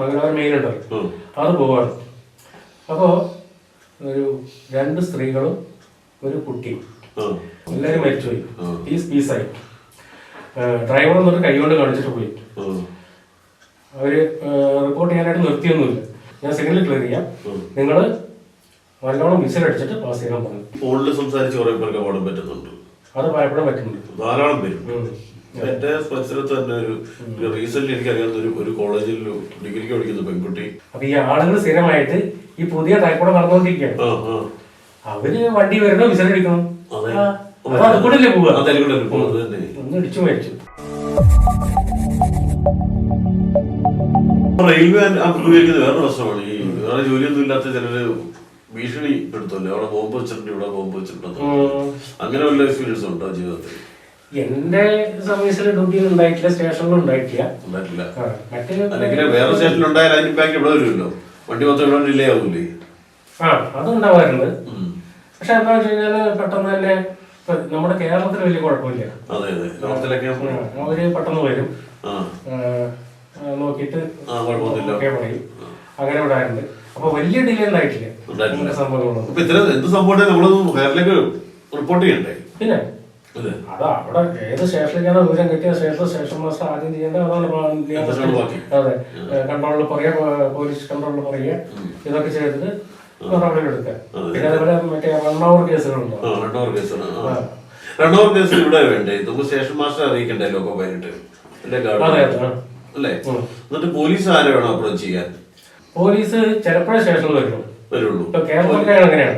Mangalapuram main ഉണ്ടല്ലോ അത് പോവാണ്. അപ്പോൾ ഒരു രണ്ട് സ്ത്രീകളും ഒരു കുട്ടിയും. എല്ലാരും എല്ലാവരും മരിച്ചുപോയി. പീസ് പീസായി ഡ്രൈവർ എന്നിട്ട് കൈകൊണ്ട് കാണിച്ചിട്ട് പോയി. അവർ റിപ്പോർട്ട് ചെയ്യാനായിട്ട് നിർത്തിയൊന്നുമില്ല. ഞാൻ സിഗ്നൽ ക്ലിയർ ചെയ്യാം. നിങ്ങൾ നിങ്ങൾ നല്ലോണം വിസിലടിച്ചിട്ട് പാസ് ചെയ്യാൻ പറഞ്ഞു. ഫോണിൽ സംസാരിച്ച് കുറെ പേർക്ക് അപകടം പറ്റുന്നുണ്ട്. അത് പറയപ്പെടാൻ പറ്റുന്നുണ്ട്. ധാരാളം പേരും. എന്റെ പരിസരത്ത് തന്നെ ഒരു റീസെന്റ് എനിക്കറിയാവുന്ന ഒരു ഒരു കോളേജിൽ ഡിഗ്രിക്ക് പഠിക്കുന്ന പെൺകുട്ടി. അപ്പൊ ഈ ആളുകൾ സ്ഥിരമായിട്ട് ഈ പുതിയ ടൈപ്പോടെ നടന്നുകൊണ്ടിരിക്കുകയാണ്. അവർ വണ്ടി വരണോ വിസിലടിക്കണം അപ്പൊ അത്. കൂടെ അല്ലേ പോവുക? അതിൽ കൂടെ പോകുന്നത് തന്നെ. ഒന്ന് ഇടിച്ചു മരിച്ചു. റെയിൽവേ അഭിമുഖീകരിക്കുന്ന വേറെ പ്രശ്നമാണ്. ഈ വേറെ ജോലിയൊന്നും ഇല്ലാത്ത ചിലര് ഭീഷണി പെടുത്തല്ലേ അവിടെ ബോംബ് വെച്ചിട്ടുണ്ട് ഇവിടെ ബോംബ് വെച്ചിട്ടുണ്ട്. അങ്ങനെ വല്ല എക്സ്പീരിയൻസ് ഉണ്ടോ ജീവിതത്തിൽ? എന്റെ സർവീസിൽ ഡ്യൂട്ടിയിൽ ഉണ്ടായിട്ടില്ല സ്റ്റേഷനിലും ഉണ്ടായിട്ടില്ല. ഉണ്ടായിട്ടില്ല. അല്ലെങ്കിൽ വേറെ സ്റ്റേഷനിൽ ഉണ്ടായാൽ അതിന് ഇമ്പാക്ട് ഇവിടെ വരുമല്ലോ. വണ്ടി മൊത്തം ഇവിടെ ഡിലേ ആവൂലേ? ആ അതുണ്ടാവാറുണ്ട്. പക്ഷെ എന്താ വെച്ച് കഴിഞ്ഞാൽ പെട്ടെന്ന് തന്നെ നമ്മുടെ കേരളത്തിൽ വലിയ കുഴപ്പമില്ല. അവർ പെട്ടെന്ന് വരും. നോക്കിയിട്ട് പറയും. അങ്ങനെ വിടാറുണ്ട് അപ്പൊ വലിയ ഡിലേ ഉണ്ടായിട്ടില്ല. സംഭവങ്ങളൊന്നും. ഇത്ര എന്ത് സംഭവം നമ്മൾ റിപ്പോർട്ട് ചെയ്യണ്ടേ? പിന്നെ അതെ. അവിടെ ഏത് സ്റ്റേഷനിലേക്കാണ് വിവരം കിട്ടിയ സ്റ്റേഷൻ സ്റ്റേഷൻ മാസ്റ്റർ ആദ്യം ചെയ്യേണ്ടത് അതാണ്? അതെ. കൺട്രോളിൽ പറയുക പോലീസ് കൺട്രോളിൽ പറയുക ഇതൊക്കെ ചെയ്തിട്ട് നടപടി എടുക്കുക. പിന്നെ അതുപോലെ മറ്റേ അവർ കേസുകളുണ്ടോ. രണ്ടോർ കേസ് ഇവിടെ വേണ്ടേ? നമുക്ക് സ്റ്റേഷൻ മാസ്റ്റർ അറിയിക്കണ്ടേ ലോക്കോ പൈലറ്റ്? അല്ലേ അതെ ഗാർഡ് അല്ലേ? എന്നിട്ട് പോലീസ് ആരെ വേണം അപ്രോച്ച് ചെയ്യാൻ? പോലീസ് ചിലപ്പോഴേ സ്റ്റേഷനിൽ വരുള്ളൂ. വരുള്ളൂ. ഇപ്പൊ കേരളത്തിലാണ് അങ്ങനെയാണ്.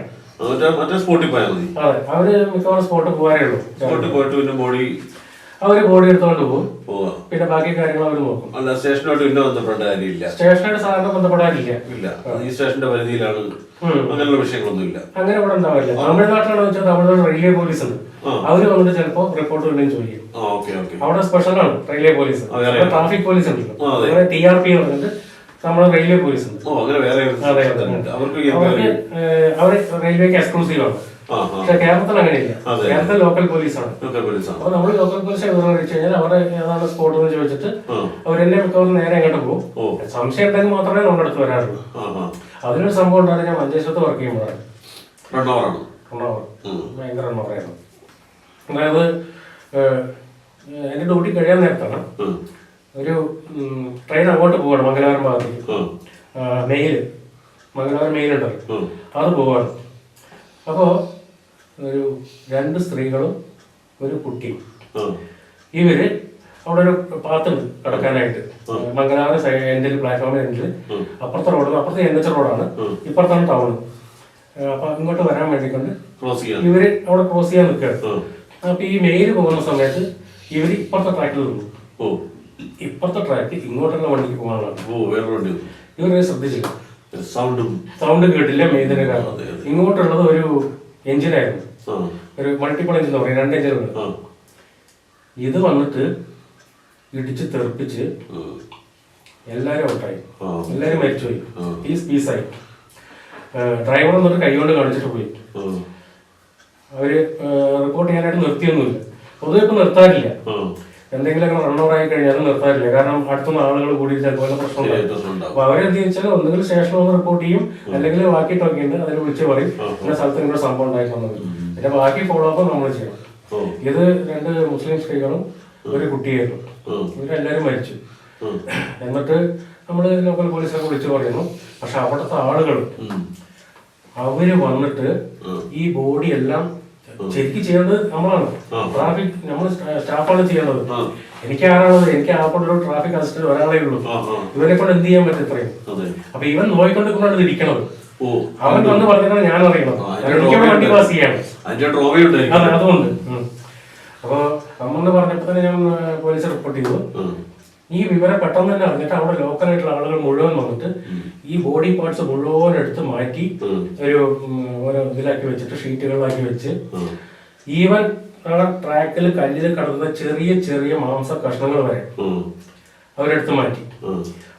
മറ്റേ സ്പോട്ടിൽ പോയാൽ മതി. അതെ അവർ മിക്കവാറും സ്പോട്ടിൽ പോകാനേ ഉള്ളൂ. സ്പോട്ടിൽ പോയിട്ട് പിന്നെ ബോഡി അവർ ബോഡി എടുത്തുകൊണ്ട് പോകും പിന്നെ ബാക്കി കാര്യങ്ങൾ അവർ നോക്കും. അല്ല സ്റ്റേഷനോട്ട് പിന്നെ ബന്ധപ്പെടേണ്ട കാര്യമില്ല. സ്റ്റേഷനായിട്ട് സാധാരണ ബന്ധപ്പെടാനില്ല. ഇല്ല. ഈ സ്റ്റേഷന്റെ പരിധിയിലാണ്. അങ്ങനെയുള്ള വിഷയങ്ങളൊന്നും ഇല്ല അങ്ങനെ ഇവിടെ ഉണ്ടാവില്ല. തമിഴ്നാട്ടിലാണെന്ന് വെച്ചാൽ തമിഴ്നാട് റെയിൽവേ പോലീസ് ഉണ്ട്. അവർ വന്നിട്ട് ചിലപ്പോ റിപ്പോർട്ട് വേണ്ടി ചോദിക്കും അവിടെ സ്പെഷ്യലാണ് റെയിൽവേ പോലീസ്. ട്രാഫിക് പോലീസ് ഉണ്ട് ടി ആർ പി പറഞ്ഞിട്ട് നമ്മുടെ റെയിൽവേ പോലീസ് ഉണ്ട്. അവർക്ക് അവർ റെയിൽവേക്ക് എക്സ്ക്ലൂസീവ് ആണ്. പക്ഷെ കേരളത്തിൽ അങ്ങനെയില്ല. കേരളത്തിൽ ലോക്കൽ പോലീസാണ് അപ്പൊ നമ്മൾ ലോക്കൽ പോലീസ് വിവരം അറിയിച്ചു കഴിഞ്ഞാൽ അവിടെ ഏതാണ് സ്പോട്ട് എന്ന് ചോദിച്ചിട്ട് അവരെന്നെ മിക്കവാറും നേരെ അങ്ങോട്ട് പോകും. സംശയം ഉണ്ടെങ്കിൽ മാത്രമേ നമ്മുടെ അടുത്ത് വരാറുള്ളൂ അതിനൊരു സംഭവം ഉണ്ടായിരുന്നു. ഞാൻ മഞ്ചേശ്വരത്ത് വർക്ക് ചെയ്യുമ്പോഴാണ്. ഭയങ്കര എണ്ണമായിരുന്നു അതായത് എന്റെ ഡ്യൂട്ടി കഴിയാൻ നേരത്താണ്. ഒരു ട്രെയിൻ അങ്ങോട്ട് പോവാണ് മംഗലാപുരം ഭാഗത്തേക്ക്. ഉം. മെയിൽ മംഗലാപുരം മെയിൽ ഉണ്ടല്ലോ അത് പോവാണ്. അപ്പോൾ ഒരു രണ്ട് സ്ത്രീകളും ഒരു കുട്ടിയും. ഇവർ അവിടെ ഒരു പാത്തുണ്ട് കിടക്കാനായിട്ട്. മംഗലാപുരം സൈ- എന്റെ പ്ലാറ്റ്ഫോമിൽ എന്റെ അപ്പുറത്തെ റോഡ് അപ്പുറത്തെ എൻ എച്ച് റോഡാണ്. ഇപ്പുറത്താണ് ടൗൺ അപ്പൊ അങ്ങോട്ട് വരാൻ വേണ്ടിക്കൊണ്ട് ഇവർ അവിടെ ക്രോസ് ചെയ്യാൻ നിൽക്കുകയാണ്. അപ്പൊ ഈ മെയിൽ പോകുന്ന സമയത്ത് ഇവർ ഇപ്പുറത്തെ ട്രാക്കിൽ നിന്നു. ഇപ്പുറത്തെ ട്രാക്ക് ഇങ്ങോട്ടുള്ള വണ്ടിക്ക് പോകാനുള്ള ഓ വേറെ വണ്ടി ഇവരെ ശ്രദ്ധിച്ചില്ല. സൗണ്ടും സൗണ്ട് കേട്ടില്ല മെയിൻ കാരണം. ഇങ്ങോട്ടുള്ളത് ഒരു എഞ്ചിനായിരുന്നു ഒരു മൾട്ടിപ്പിൾ എഞ്ചിൻ പറയും രണ്ട് എഞ്ചിൻ ഇത് വന്നിട്ട് ഇടിച്ച് തെറിപ്പിച്ച്. എല്ലാരും ഔട്ടായി എല്ലാരും മരിച്ചുപോയി. പീസ് പീസായി ഡ്രൈവർ എന്നിട്ട് കൈകൊണ്ട് കാണിച്ചിട്ട് പോയി. അവർ റിപ്പോർട്ട് ചെയ്യാനായിട്ട് നിർത്തിയൊന്നുമില്ല. പൊതുവെ ഇപ്പൊ നിർത്താറില്ല. ആ. എന്തെങ്കിലും റൺ ഓവർ ആയി കഴിഞ്ഞാൽ നിർത്താറില്ല. കാരണം അടുത്തുനിന്ന് ആളുകൾ കൂടി അതുപോലെ പ്രശ്നം അപ്പൊ അവരെന്ത് വെച്ചാൽ ഒന്നുകിൽ സ്റ്റേഷനിൽ ഒന്ന് റിപ്പോർട്ട് ചെയ്യും അല്ലെങ്കിൽ ബാക്കി ടോക്കി ഉണ്ട് അതിൽ വിളിച്ച് പറയും. പിന്നെ സ്ഥലത്ത് ഇങ്ങനെ സംഭവം ഉണ്ടായിട്ടുള്ളത് പിന്നെ ബാക്കി ഫോളോ അപ്പ് നമ്മൾ ചെയ്യണം ഇത് രണ്ട് മുസ്ലിം സ്ത്രീകളും ഒരു കുട്ടിയായിരുന്നു. ഇവരെല്ലാരും മരിച്ചു. എന്നിട്ട് നമ്മൾ ലോക്കൽ പോലീസൊക്കെ വിളിച്ചു പറയുന്നു. പക്ഷെ അവിടുത്തെ ആളുകൾ. അവർ വന്നിട്ട് ഈ ബോഡി എല്ലാം ശരിക്കും ചെയ്യേണ്ടത് നമ്മളാണ്. ട്രാഫിക് നമ്മൾ സ്റ്റാഫാണ് ചെയ്യേണ്ടത്. എനിക്ക് ആരാണത്? എനിക്ക് ആ കൊണ്ടൊരു ട്രാഫിക് അസിസ്റ്റന്റ് ഒരാളേ ഉള്ളൂ. ഇവരെ കൊണ്ട് എന്ത് ചെയ്യാൻ പറ്റും ഇത്രയും? അപ്പൊ ഇവൻ നോയിക്കൊണ്ടിരിക്കുമ്പോഴാണ് ഇരിക്കണത്. അവൻ വന്ന് പറഞ്ഞാൽ ഞാൻ അറിയണം എനിക്ക് വണ്ടി പാസ് ചെയ്യാണ്. അതെ അതുകൊണ്ട് അപ്പൊ അമ്മന്ന് പറഞ്ഞപ്പോ തന്നെ ഞാൻ പോലീസ് റിപ്പോർട്ട് ചെയ്തു. ഈ വിവരം പെട്ടെന്ന് തന്നെ അറിഞ്ഞിട്ട് അവിടെ ലോക്കലായിട്ടുള്ള ആളുകൾ മുഴുവൻ വന്നിട്ട് ഈ ബോഡി പാർട്സ് മുഴുവൻ എടുത്ത് മാറ്റി ഒരു ഓരോ ഇതിലാക്കി വെച്ചിട്ട് ഷീറ്റുകളിലാക്കി വെച്ച്. ഈവൻ ആ ട്രാക്കിൽ കല്ലിൽ കടന്ന ചെറിയ ചെറിയ മാംസ കഷ്ണങ്ങൾ വരെ. അവരെടുത്ത് മാറ്റി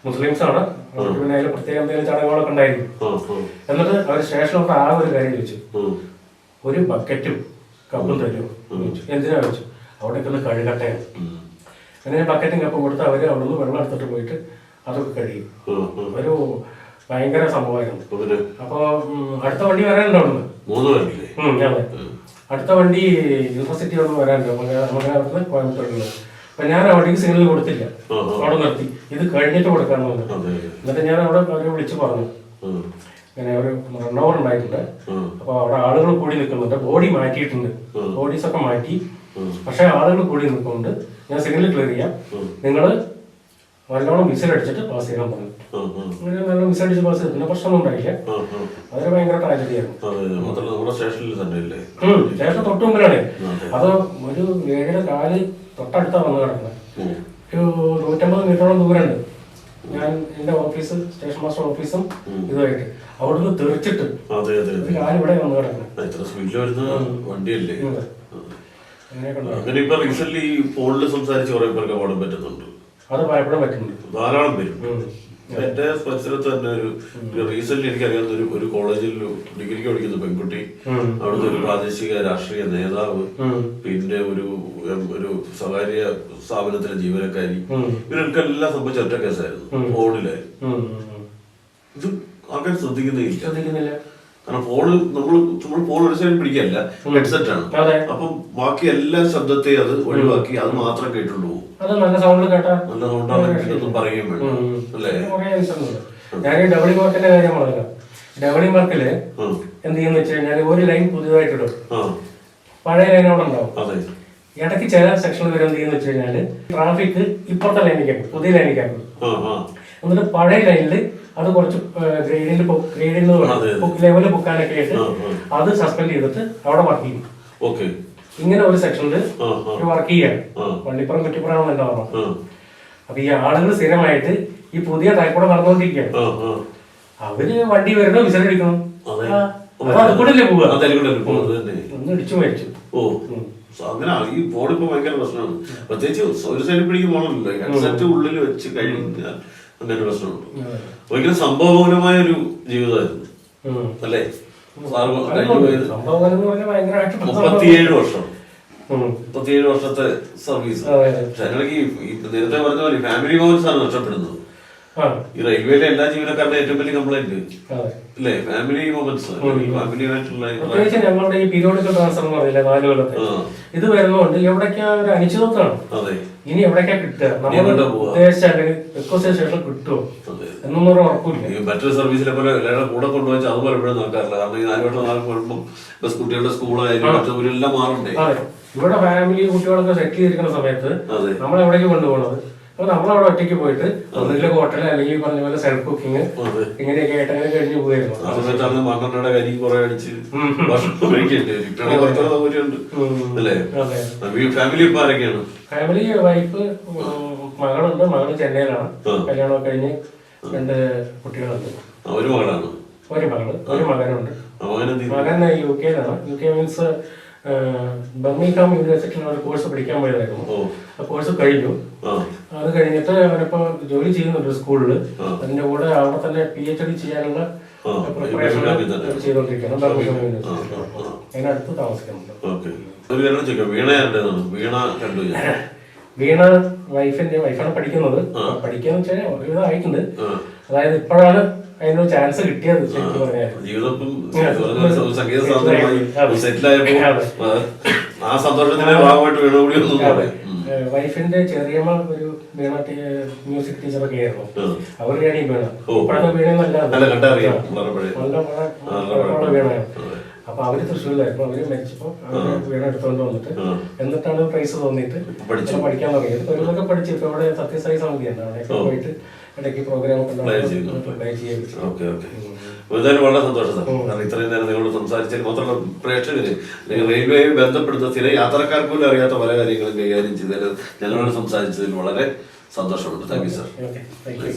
മുസ്ലിംസ് ആണ് അവർക്ക് പിന്നെ അതിൽ പ്രത്യേക എന്തെങ്കിലും ചടങ്ങുകളൊക്കെ ഉണ്ടായിരിക്കും ഉം. ഉം. എന്നിട്ട് അവർ സ്റ്റേഷനിലോട്ട് ആ ഒരു കാര്യം ചോദിച്ചു ഒരു ബക്കറ്റും കപ്പും തരുമോ ചോദിച്ചു. എന്തിനാ വെച്ചു അവിടെ കഴുകട്ടെ. അങ്ങനെ ബക്കറ്റും കപ്പും കൊടുത്ത് അവർ അവിടെ നിന്ന് വെള്ളം എടുത്തിട്ട് പോയിട്ട് അതൊക്കെ കഴിയും. ഒരു ഭയങ്കര സംഭവമായിരുന്നു. അപ്പൊ അടുത്ത വണ്ടി വരാനുണ്ടോ അവിടുന്ന് അതെ അടുത്ത വണ്ടി യൂണിവേഴ്സിറ്റി അവിടെ വരാനുണ്ട്. മംഗലാപുരത്ത് കോയമ്പത്തൂരിൽ അപ്പൊ ഞാൻ അവിടേക്ക് സിഗ്നൽ കൊടുത്തില്ല. അവിടെ നിർത്തി. ഇത് കഴിഞ്ഞിട്ട് കൊടുക്കാന്ന് പറഞ്ഞു. എന്നിട്ട് ഞാൻ അവിടെ അവരെ വിളിച്ച് പറഞ്ഞു. ഇങ്ങനെ ഒരു റണ്ണോവർ ഉണ്ടായിട്ടുണ്ട്. അപ്പൊ അവിടെ ആളുകൾ കൂടി നിൽക്കുന്നുണ്ട്. ബോഡി മാറ്റിയിട്ടുണ്ട്. ബോഡീസ് ഒക്കെ മാറ്റി. പക്ഷെ ആളുകൾ കൂടി നിൽക്കുന്നുണ്ട് ഞാൻ സിഗ്നൽ ക്ലിയർ ചെയ്യാം. നിങ്ങൾ നല്ലോണം മിസൈൽ അടിച്ചിട്ട് പാസ് ചെയ്യാൻ പറഞ്ഞു അങ്ങനെ നല്ല വിസിൽ അടിച്ച് പാസ് ചെയ്തു. പിന്നെ പ്രശ്നമൊന്നും ഉണ്ടായില്ല. അതൊരു ഭയങ്കര ട്രാജഡി ആയിരുന്നു. അതെ മാത്രമല്ല നമ്മുടെ സ്റ്റേഷനിൽ തന്നെ ഇല്ലേ? ഉം, ശേഷം തൊട്ട് മുമ്പിലാണ്. അതെ. ഒരു ഏഴര കാൽ തൊട്ടടുത്താ വന്ന് കിടക്കുന്നത് ഒരു നൂറ്റമ്പത് മീറ്ററോളം ദൂരമുണ്ട്. ഞാൻ എന്റെ ഓഫീസ് സ്റ്റേഷൻ മാസ്റ്റർ ഓഫീസും ഇതുമായിട്ട് അവിടുന്ന് തെറിച്ചിട്ട് അതെ അതെ ഒരു കാൽ ഇവിടെ വന്ന് കിടക്കുന്നത് വണ്ടിയല്ലേ. അങ്ങനെയൊക്കെ റീസെന്റ് ഈ ഫോണിൽ സംസാരിച്ച് കുറെ പേർക്ക് അപകടം പറ്റുന്നുണ്ട്. അത് ഭയപ്പെടാൻ പറ്റുന്നുണ്ട്. ധാരാളം പേരും. എന്റെ പരിസരത്ത് തന്നെ ഒരു റീസെന്റ് എനിക്കറിയാവുന്ന ഒരു ഒരു കോളേജിൽ ഡിഗ്രിക്ക് പഠിക്കുന്ന പെൺകുട്ടി. അവിടുത്തെ ഒരു പ്രാദേശിക രാഷ്ട്രീയ നേതാവ്. പിന്നെ ഒരു ഒരു സ്വകാര്യ സ്ഥാപനത്തിലെ ജീവനക്കാരി. ഇവർക്കെല്ലാം സംബന്ധിച്ച ഒറ്റ കേസായിരുന്നു. ഫോണിലായിരുന്നു. ഇത് ആൾക്കാർ ശ്രദ്ധിക്കുന്നില്ല. ശ്രദ്ധിക്കുന്നില്ല. കാരണം ഫോണിൽ നമ്മൾ നമ്മൾ ഫോൺ ഒരു സൈഡ് പിടിക്കല്ല. ഹെഡ്സെറ്റ് ആണ്. അപ്പൊ ബാക്കി എല്ലാ ശബ്ദത്തെയും അത് ഒഴിവാക്കി അത് മാത്രം കേട്ടുള്ളൂ. നല്ല സൗണ്ട് കേട്ടാ നല്ല സൗണ്ടാണെങ്കിൽ പറയുകയും വേണം. അല്ലേ? ഞാൻ ഈ ഡബിളി മാർക്കിന്റെ കാര്യം പറഞ്ഞല്ലോ ഉം. എന്ത് ചെയ്യുന്ന വെച്ച് കഴിഞ്ഞാൽ ഒരു ലൈൻ പുതിയതായിട്ട് ഇടും ആ. പഴയ ലൈൻ അവിടെ ഉണ്ടാവും. ഇടയ്ക്ക് ചില സെക്ഷനിൽ വരെ എന്ത് ചെയ്യുന്ന വെച്ച് കഴിഞ്ഞാൽ ട്രാഫിക് ഇപ്പുറത്തെ ലൈനിലേക്ക് പുതിയ ലൈനിലേക്ക് ആ എന്നിട്ട് പഴയ ലൈനിൽ അത് കുറച്ച് ഗ്രേഡിൽ ഗ്രേഡിൽ അതെ, ലെവൽ പൊക്കാനൊക്കെ ആയിട്ട്. അത് സസ്പെൻഡ് ചെയ്തിട്ട് അവിടെ വർക്ക് ചെയ്യും. ഇങ്ങനെ ഒരു സെക്ഷനിൽ വർക്ക് ചെയ്യാൻ. വണ്ടിപ്പുറം കുറ്റിപ്പുറം എന്താ ഓർമ്മ അപ്പൊ ഈ ആളുകൾ സ്ഥിരമായിട്ട് ഈ പുതിയ തായ്ക്കൂടെ നടന്നുകൊണ്ടിരിക്കുക നടന്നുകൊണ്ടിരിക്കുകയാണ് അവർ വണ്ടി വരുന്ന പോവുക പോകുന്നത് തന്നെ. ഒന്ന് ഇടിച്ചു മരിച്ചു. ഓ. അങ്ങനെ ഈ ഫോൺ ഇപ്പൊ ഭയങ്കര പ്രശ്നമാണ്. പ്രത്യേകിച്ച് ഒരു സൈഡിൽ പിടിക്കും പോകണമല്ലോ ഹെഡ്സെറ്റ് ഉള്ളിൽ വെച്ച് കഴിഞ്ഞാൽ അങ്ങനെ ഒരു പ്രശ്നമുണ്ട് ഒരിക്കലും സംഭവപരമായ ഒരു ജീവിതമായിരുന്നു. അല്ലേ? മുപ്പത്തിയേഴ് വർഷം. മുപ്പത്തിയേഴ് വർഷത്തെ സർവീസ്. പക്ഷെ അതിനിടയ്ക്ക് നേരത്തെ പറഞ്ഞ പോലെ ഫാമിലി മൊമെന്റ്സ് ആണ് നഷ്ടപ്പെടുന്നത് ഈ റെയിൽവേയിലെ എല്ലാ ജീവനക്കാരുടെ ഏറ്റവും വലിയ കംപ്ലൈന്റ് അല്ലേ? ഫാമിലി മൊമെന്റ്സ് ഫാമിലിയായിട്ടുള്ള ഞങ്ങളുടെ ഈ പീരിയോഡിക്കൽ ട്രാൻസ്ഫർ പറഞ്ഞില്ലേ നാല് കൊല്ലത്തെ. ഇത് വരുന്നതുകൊണ്ട് എവിടേക്കാ ഒരു അനിശ്ചിതത്വമാണ്. അതെ. ഇനി എവിടേക്കാ കിട്ടുക? ഉദ്ദേശിച്ച അല്ലെങ്കിൽ റിക്വസ്റ്റ് ശേഷം കിട്ടുമോ എന്നൊന്നും ഉറപ്പില്ല ഈ മറ്റൊരു സർവീസിലെ പോലെ എല്ലാവരുടെ കൂടെ കൊണ്ടുപോയി അതുപോലെ പലപ്പോഴും നോക്കാറില്ല. കാരണം ഈ നാല് വട്ടം നാല് വരുമ്പോൾ ബസ് കുട്ടികളുടെ സ്കൂളായാലും എല്ലാം മാറണ്ടേ? ഇവിടെ ഫാമിലി കുട്ടികളൊക്കെ സെറ്റ് ചെയ്തിരിക്കുന്ന സമയത്ത് നമ്മൾ എവിടേക്ക് കൊണ്ടുപോകണത് അപ്പൊ നമ്മളവിടെ ഒറ്റയ്ക്ക് പോയിട്ട് ഒന്നിലെ ഹോട്ടൽ അല്ലെങ്കിൽ പറഞ്ഞ പോലെ സെൽഫ് കുക്കിംഗ് ഇങ്ങനെയൊക്കെ ആയിട്ട് അങ്ങനെ കഴിഞ്ഞു പോയിരുന്നു. ഫാമിലി വൈഫ് മകളുണ്ട്. മകൾ ചെന്നൈയിലാണ്. കല്യാണം കഴിഞ്ഞ് രണ്ട് കുട്ടികളുണ്ട്. ഒരു മകളാണ്. ഒരു മകൾ ഒരു മകനുണ്ട്? മകൻ യു കെയിലാണ് യു കെ മീൻസ് ബർമിംഗ്ഹാം യൂണിവേഴ്സിറ്റിയിൽ ഒരു കോഴ്സ് പഠിക്കാൻ പോയതായിരുന്നു. ആ കോഴ്സ് കഴിഞ്ഞു. അത് കഴിഞ്ഞിട്ട് അവനിപ്പോ ജോലി ചെയ്യുന്നുണ്ട് സ്കൂളിൽ അതിന്റെ കൂടെ അവിടെ തന്നെ പി എച്ച് ഡി ചെയ്യാനുള്ള ചെയ്തോണ്ടിരിക്കുന്നു പ്രിപ്പറേഷൻ. ചെയ്തോണ്ടിരിക്കുകയാണ്. ബർമിംഗ്ഹാം ആ. അതിനടുത്ത് താമസിക്കുന്നുണ്ട്. വീണ കണ്ടു വീണ വൈഫിന്റെ വൈഫാണ് പഠിക്കുന്നത്. പഠിക്കാന്ന് വെച്ചാൽ ഒരുവിധം ആയിട്ടുണ്ട്. അതായത് ഇപ്പോഴാണ് അതിനൊരു ചാൻസ് കിട്ടിയത് ശരിക്കും പറഞ്ഞാൽ. വൈഫിന്റെ ചെറിയമ്മ ഒരു വീണ മ്യൂസിക് ടീച്ചറൊക്കെ ആയിരുന്നു. ആ. അവരുടെയാണ് ഈ വീണ. ഇപ്പോഴത്തെ അത്. നല്ല കണ്ടറിയാം അപ്പൊ അവർ തൃശ്ശൂരിലായിരുന്നു അവർ മരിച്ചപ്പോ വീട് എടുത്തോണ്ട് വന്നിട്ട്. എന്നിട്ടാണ് പ്രൈസ് തോന്നിയിട്ട് പഠിക്കാൻ തുടങ്ങിയത്. ഒരുതൊക്കെ പഠിച്ചു. ഇപ്പൊ ഇവിടെ സത്യസായി സമിതി ഉണ്ട്. പോയിട്ട് ഇടയ്ക്ക് പ്രോഗ്രാം. Okay okay. എന്തായാലും വളരെ സന്തോഷം സാർ. കാരണം ഇത്രയും നേരം നിങ്ങളോട് സംസാരിച്ചതിൽ മാത്രമല്ല പ്രേക്ഷകര് റെയിൽവേയെ ബന്ധപ്പെടുന്ന സ്ഥിര യാത്രക്കാർക്ക് പോലും അറിയാത്ത പല കാര്യങ്ങളും കൈകാര്യം ചെയ്തതിൽ ഞങ്ങളോട് സംസാരിച്ചതിൽ വളരെ സന്തോഷമുണ്ട്. Thank you sir thank you